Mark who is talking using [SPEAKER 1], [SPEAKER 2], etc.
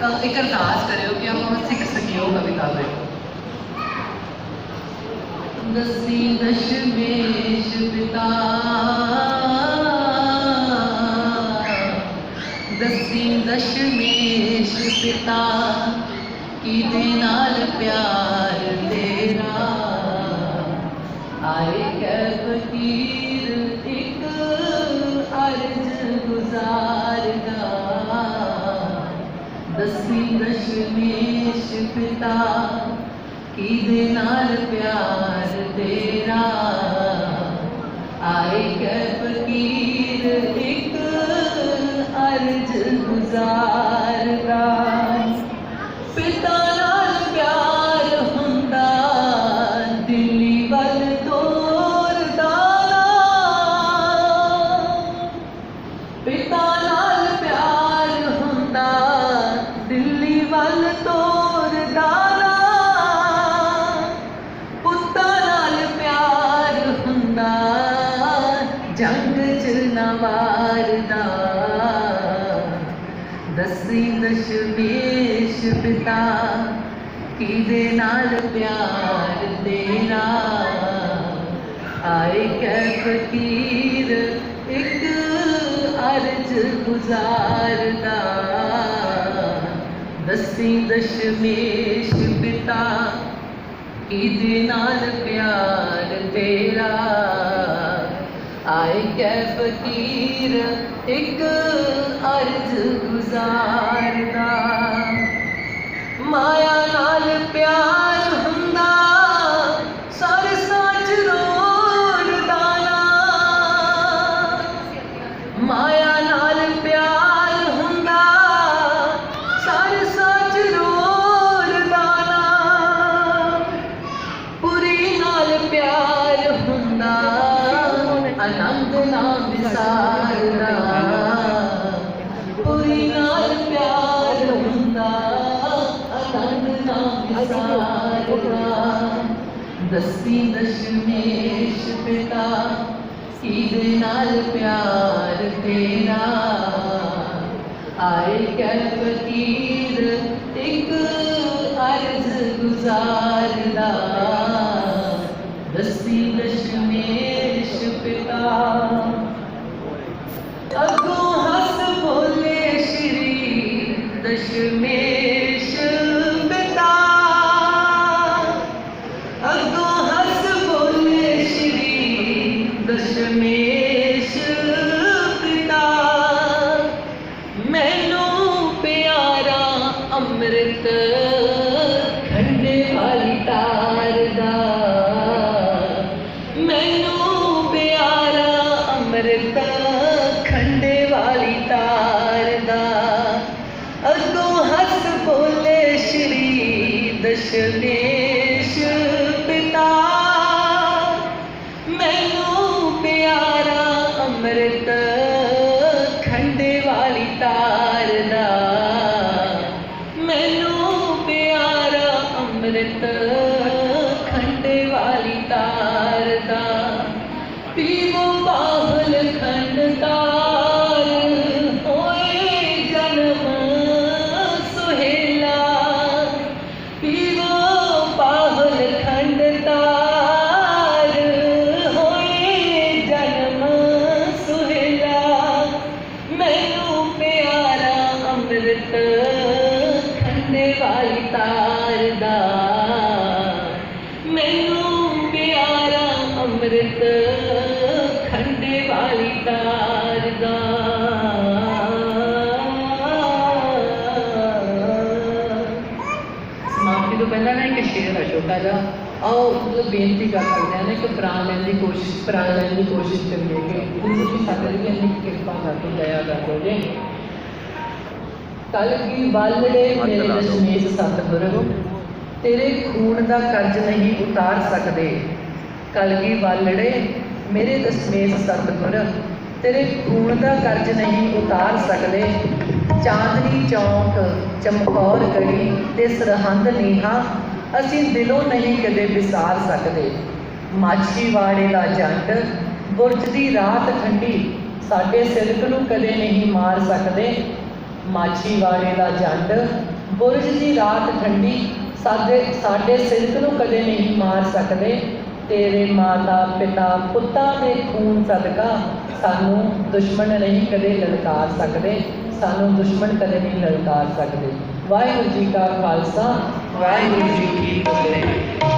[SPEAKER 1] ਇੱਕ ਅਰਦਾਸ ਕਰਿਓ ਕਿ ਆਪਾਂ ਸਿੱਖ ਸਕੀਏ ਕਵਿਤਾ ਦੇ ਦਸੀ ਦਸ਼ਮੇਸ਼ ਪਿਤਾ। ਦਸੀ ਦਸ਼ਮੇਸ਼ ਪਿਤਾ ਕਿਦੇ ਨਾਲ ਪਿਆਰ ਤੇਰਾ? ਆਏ ਕੈ ਦਸੀ ਦਸ਼ਮੇਸ਼ ਪਿਤਾ ਕਿਦੇ ਨਾਲ ਪਿਆਰ ਤੇਰਾ? ਆਏ ਕੈ ਦਿੱਲੀ ਤੋਰਦਾ ਨਾ ਪੁੱਤਾਂ ਨਾਲ ਪਿਆਰ ਹੁੰਦਾ, ਜੰਗ ਚ ਨਾ ਮਾਰਦਾ। ਦਸੀ ਦਸ਼ਮੇਸ਼ ਪਿਤਾ ਕਿਦੇ ਨਾਲ ਪਿਆਰ ਤੇਰਾ? ਆਏ ਕੈ ਫਕੀਰ, ਇੱਕ ਅਰਜ ਗੁਜ਼ਾਰਦਾ। ਦਸੀ ਦਸ਼ਮੇਸ਼ ਪਿਤਾ ਕਿਦੇ ਨਾਲ ਪਿਆਰ ਤੇਰਾ ਆਏ ਕੈ ਫਕੀਰ ਇੱਕ ਅਰਜ ਗੁਜ਼ਾਰਦਾ ਮਾਇਆ ਨਾਲ ਪਿਆਰ ਦਸੀ ਦਸ਼ਮੇਸ਼ ਪਿਤਾ ਕਿਹਦੇ ਨਾਲ ਪਿਆਰ ਤੇਰਾ ਆਏ ਕੈ ਫਕੀਰ ਇੱਕ ਅਰਜ਼ ਗੁਜ਼ਾਰਦਾ ਅੰਮ੍ਰਿਤ ਖੰਡੇ ਵਾਲੀ ਤਾਰ ਦਾ। ਮੈਨੂੰ ਪਿਆਰਾ ਅੰਮ੍ਰਿਤ ਖੰਡੇ ਵਾਲੀ ਤਾਰ ਦਾ। ਅੱਗੋਂ ਹੱਸ ਬੋਲੇ ਸ਼੍ਰੀ ਦਸ਼ਮੇਸ਼ ਖੰਡੇ ਵਾਲੀ ਤਾਰ ਮੈਨੂੰ ਪਿਆਰਾ ਅੰਮ੍ਰਿਤ ਖੰਡੇ ਵਾਲੀ ਤਾਰਦਾ ਸਮਾਪਤੀ ਤੋਂ ਪਹਿਲਾਂ ਨਾ ਇੱਕ ਸ਼ੇਰ ਹੈ ਛੋਟਾ ਜਿਹਾ ਆਓ, ਮਤਲਬ ਬੇਨਤੀ ਕਰ ਸਕਦੇ ਹਾਂ ਨਾ ਕਿ ਪ੍ਰਾਣ ਲੈਣ ਦੀ ਕੋਸ਼ਿਸ਼ ਪ੍ਰਾਣ ਲੈਣ ਦੀ ਕੋਸ਼ਿਸ਼ ਕਰੀਏ ਕਿ ਗੁਰੂ ਸਾਡੇ ਲਈ ਕਿਰਪਾ ਕਰ ਦੋ ਦਇਆ ਕਰ ਦੋ ਜੀ ਕਲ ਕੀ ਵਾਲੜੇ ਮੇਰੇ ਦਸ਼ਮੇਸ਼ ਸਤਿਗੁਰ ਤੇਰੇ ਖੂਨ ਦਾ ਕਰਜ਼ ਨਹੀਂ ਉਤਾਰ ਸਕਦੇ। ਕਲਗੀ ਵਾਲੜੇ ਮੇਰੇ ਦਸ਼ਮੇਸ਼ ਸਤਿਗੁਰ ਤੇਰੇ ਖੂਨ ਦਾ ਕਰਜ਼ ਨਹੀਂ ਉਤਾਰ ਸਕਦੇ। ਚਾਂਦਨੀ ਚੌਂਕ ਚਮਕੌਰ ਗੜੀ ਤੇ ਸਰਹੰਦ ਨੀਹਾ ਅਸੀਂ ਦਿਲੋਂ ਨਹੀਂ ਕਦੇ ਵਿਸਾਰ ਸਕਦੇ। ਮਾਛੀਵਾੜੇ ਦਾ ਜੰਟ ਬੁਰਜ ਦੀ ਰਾਤ ਠੰਡੀ ਸਾਡੇ ਸਿਰਕ ਨੂੰ ਕਦੇ ਨਹੀਂ ਮਾਰ ਸਕਦੇ। ਮਾਛੀਵਾੜੇ ਦਾ ਜੰਡ। ਬੁਰਜ ਦੀ ਰਾਤ ਠੰਡੀ, ਸਾਡੇ ਸਾਡੇ ਸਿਰਕ ਨੂੰ ਕਦੇ ਨਹੀਂ ਮਾਰ ਸਕਦੇ। ਤੇਰੇ ਮਾਤਾ ਪਿਤਾ ਪੁੱਤਾਂ ਦੇ ਖੂਨ ਸਦਕਾ ਸਾਨੂੰ ਦੁਸ਼ਮਣ ਨਹੀਂ ਕਦੇ ਲਲਕਾਰ ਸਕਦੇ। ਸਾਨੂੰ ਦੁਸ਼ਮਣ ਕਦੇ ਨਹੀਂ ਲਲਕਾਰ ਸਕਦੇ। ਵਾਹਿਗੁਰੂ ਜੀ ਕਾ ਖਾਲਸਾ, ਵਾਹਿਗੁਰੂ ਜੀ ਕੀ ਫਤਿਹ।